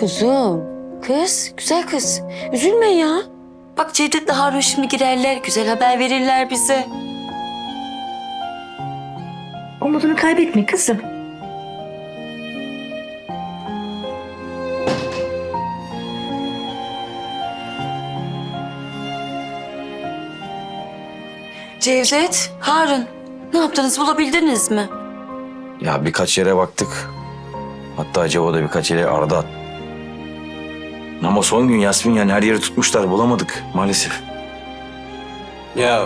Kuzum, kız, güzel kız. Üzülme ya. Bak Cevdet'le Harun şimdi girerler, güzel haber verirler bize. Umudunu kaybetme kızım. Cevdet, Harun, ne yaptınız bulabildiniz mi? Ya birkaç yere baktık. Hatta Cevo da birkaç yere aradı. at- Ama son gün Yasmin yani her yeri tutmuşlar bulamadık maalesef. Ya,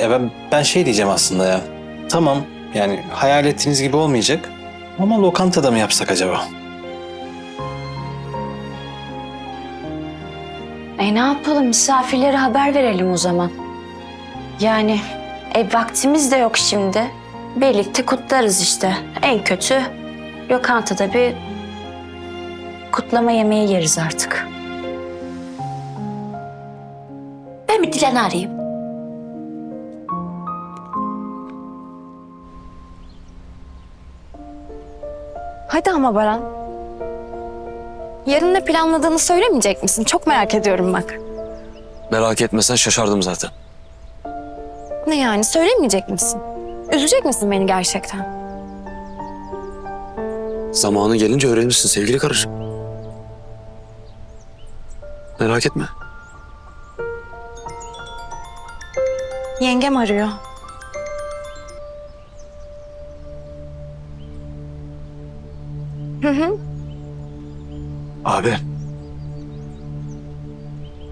ya ben, ben şey diyeceğim aslında ya. Tamam yani hayal ettiğiniz gibi olmayacak. Ama lokantada mı yapsak acaba? E ne yapalım misafirlere haber verelim o zaman. Yani e, vaktimiz de yok şimdi. Birlikte kutlarız işte. En kötü lokantada bir kutlama yemeği yeriz artık. Ben bir Dilan'ı arayayım. Hadi ama Baran. Yarın ne planladığını söylemeyecek misin? Çok merak ediyorum bak. Merak etmesen şaşardım zaten. Ne yani söylemeyecek misin? Üzecek misin beni gerçekten? Zamanı gelince öğrenirsin sevgili karıcığım. Merak etme. Yengem arıyor. Hı hı. Abi.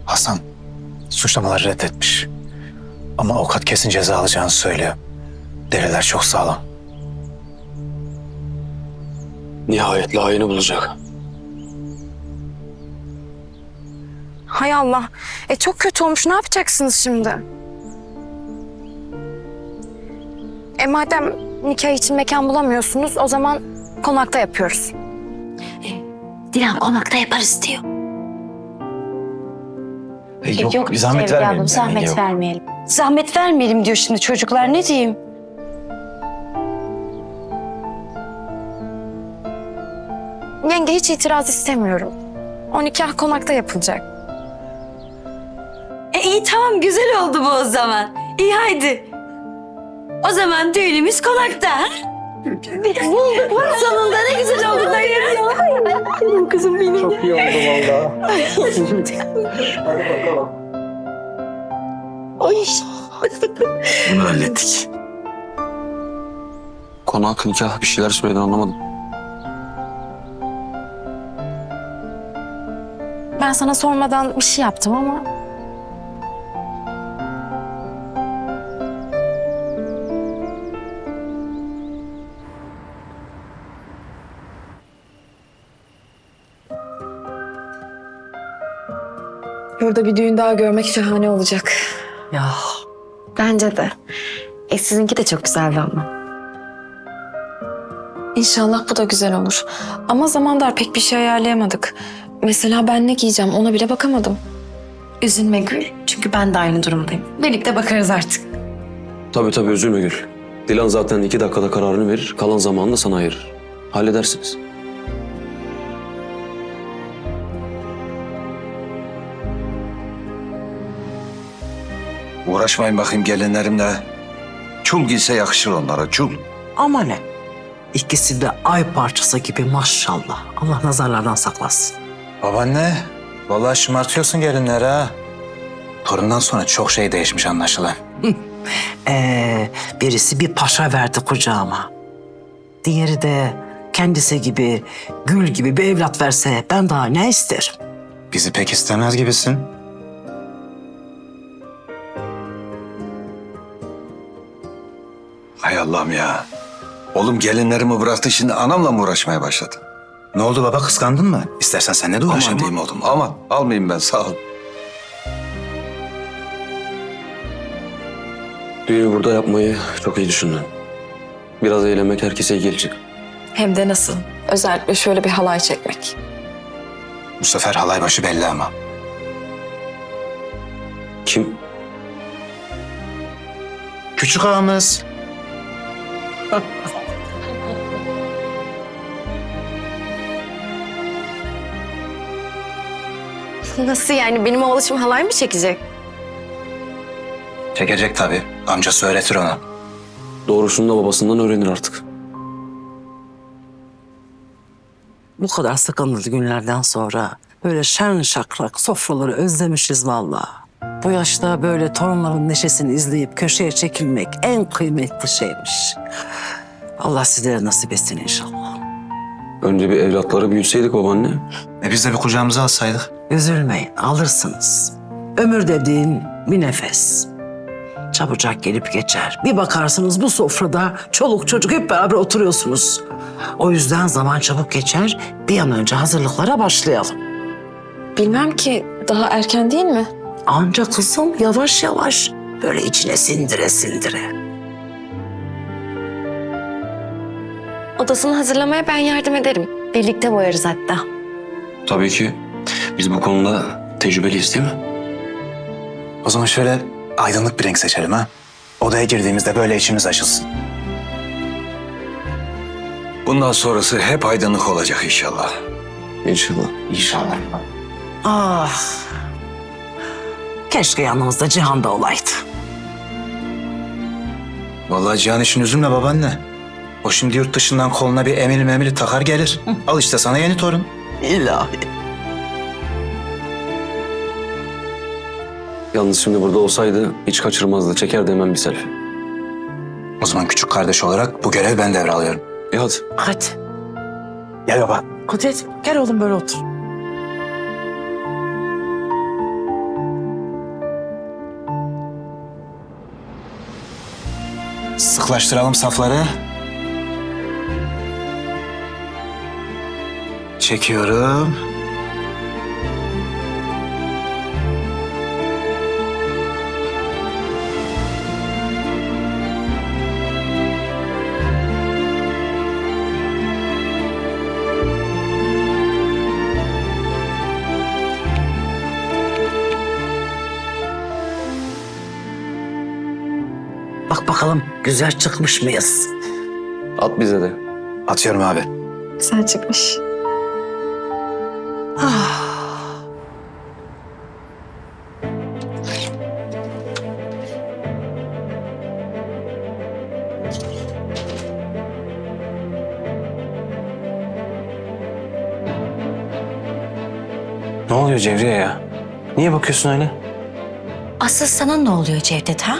Hasan suçlamaları reddetmiş. Ama avukat kesin ceza alacağını söylüyor. Deliller çok sağlam. Nihayet layığını bulacak. Hay Allah. E çok kötü olmuş. Ne yapacaksınız şimdi? E madem nikah için mekan bulamıyorsunuz o zaman konakta yapıyoruz. Dilan konakta yaparız diyor. E, yok, bir zahmet vermeyelim. ablam, zahmet Yok. vermeyelim. Zahmet vermeyelim diyor şimdi çocuklar ne diyeyim? Yenge hiç itiraz istemiyorum. O nikah konakta yapılacak. İyi tamam güzel oldu bu o zaman. İyi haydi. O zaman düğünümüz konakta. ha? Bulduk bak sonunda ne güzel oldu da ya. Kızım benim. Çok iyi oldu vallahi. Ay. Bunu hallettik. Konak nikah bir şeyler söyledin anlamadım. Ben sana sormadan bir şey yaptım ama Burada bir düğün daha görmek şahane olacak. Ya. Bence de. E sizinki de çok güzeldi ama. İnşallah bu da güzel olur. Ama zaman dar pek bir şey ayarlayamadık. Mesela ben ne giyeceğim ona bile bakamadım. Üzülme Gül. Çünkü ben de aynı durumdayım. Birlikte bakarız artık. Tabii tabii üzülme Gül. Dilan zaten iki dakikada kararını verir, kalan zamanını da sana ayırır. Halledersiniz. Uğraşmayın bakayım gelinlerimle. Çul giyse yakışır onlara çul. Ama ne? İkisi de ay parçası gibi maşallah. Allah nazarlardan saklasın. Babaanne, vallahi şımartıyorsun gelinleri ha. Torundan sonra çok şey değişmiş anlaşılan. Ee, birisi bir paşa verdi kucağıma. Diğeri de kendisi gibi, gül gibi bir evlat verse ben daha ne isterim? Bizi pek istemez gibisin. Allah'ım ya. Oğlum gelinlerimi bıraktı şimdi anamla mı uğraşmaya başladı? Ne oldu baba kıskandın mı? İstersen sen de uğraş Aman ama. diyeyim oğlum aman almayayım ben sağ ol. Düğünü burada yapmayı çok iyi düşündün. Biraz eğlenmek herkese iyi gelecek. Hem de nasıl? Özellikle şöyle bir halay çekmek. Bu sefer halay başı belli ama. Kim? Küçük ağamız. Nasıl yani? Benim oğluşum halay mı çekecek? Çekecek tabii. Amcası öğretir ona. Doğrusunu da babasından öğrenir artık. Bu kadar sıkıntılı günlerden sonra böyle şen şakrak sofraları özlemişiz vallahi. Bu yaşta böyle torunların neşesini izleyip köşeye çekilmek en kıymetli şeymiş. Allah sizlere nasip etsin inşallah. Önce bir evlatları büyütseydik babaanne. E biz de bir kucağımıza alsaydık. Üzülmeyin, alırsınız. Ömür dediğin bir nefes. Çabucak gelip geçer. Bir bakarsınız bu sofrada çoluk çocuk hep beraber oturuyorsunuz. O yüzden zaman çabuk geçer. Bir an önce hazırlıklara başlayalım. Bilmem ki daha erken değil mi? Anca kızım yavaş yavaş böyle içine sindire sindire. Odasını hazırlamaya ben yardım ederim. Birlikte boyarız hatta. Tabii ki. Biz bu konuda tecrübeliyiz değil mi? O zaman şöyle aydınlık bir renk seçelim ha. Odaya girdiğimizde böyle içimiz açılsın. Bundan sonrası hep aydınlık olacak inşallah. İnşallah. İnşallah. Ah. Keşke yanımızda Cihan da olaydı. Vallahi Cihan için üzülme babaanne. O şimdi yurt dışından koluna bir emili memili takar gelir. Al işte sana yeni torun. İlahi. Yalnız şimdi burada olsaydı hiç kaçırmazdı. Çekerdi hemen bir selfie. O zaman küçük kardeş olarak bu görevi ben devralıyorum. E hadi. Hadi. Gel baba. Kudret gel oğlum böyle otur. Sıklaştıralım safları. Çekiyorum. Bak bakalım güzel çıkmış mıyız? At bize de. Atıyorum abi. Güzel çıkmış. Ne oluyor Cevriye ya? Niye bakıyorsun öyle? Asıl sana ne oluyor Cevdet ha?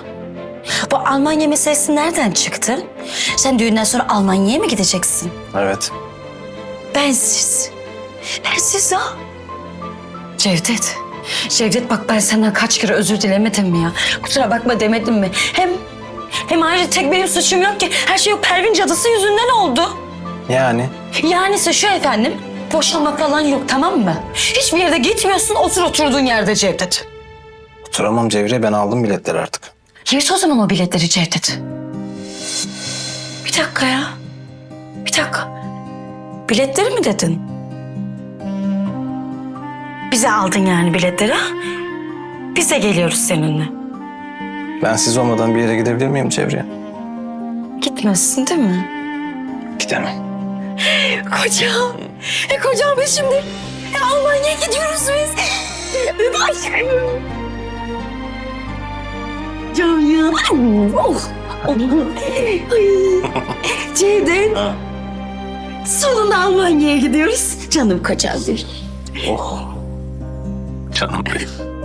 Bu Almanya meselesi nereden çıktı? Sen düğünden sonra Almanya'ya mı gideceksin? Evet. Bensiz. Bensiz ha? Cevdet. Cevdet bak ben senden kaç kere özür dilemedim mi ya? Kusura bakma demedim mi? Hem hem ayrıca tek benim suçum yok ki. Her şey o Pervin cadısı yüzünden oldu. Yani? Yanisi şu efendim. Boşanma falan yok tamam mı? Hiçbir yerde gitmiyorsun otur oturduğun yerde Cevdet. Oturamam Cevriye ben aldım biletleri artık. Yırt o zaman o biletleri Cevdet. Bir dakika ya. Bir dakika. Biletleri mi dedin? Bize aldın yani biletleri ha? Biz de geliyoruz seninle. Ben siz olmadan bir yere gidebilir miyim Cevriye? Gitmezsin değil mi? Gidemem. Kocam. E kocam biz şimdi e, Almanya'ya gidiyoruz biz. E, aşkım. Canım. Oh. oh. Ay. Ceyden. Sonunda Almanya'ya gidiyoruz. Canım kocam benim. Canım benim.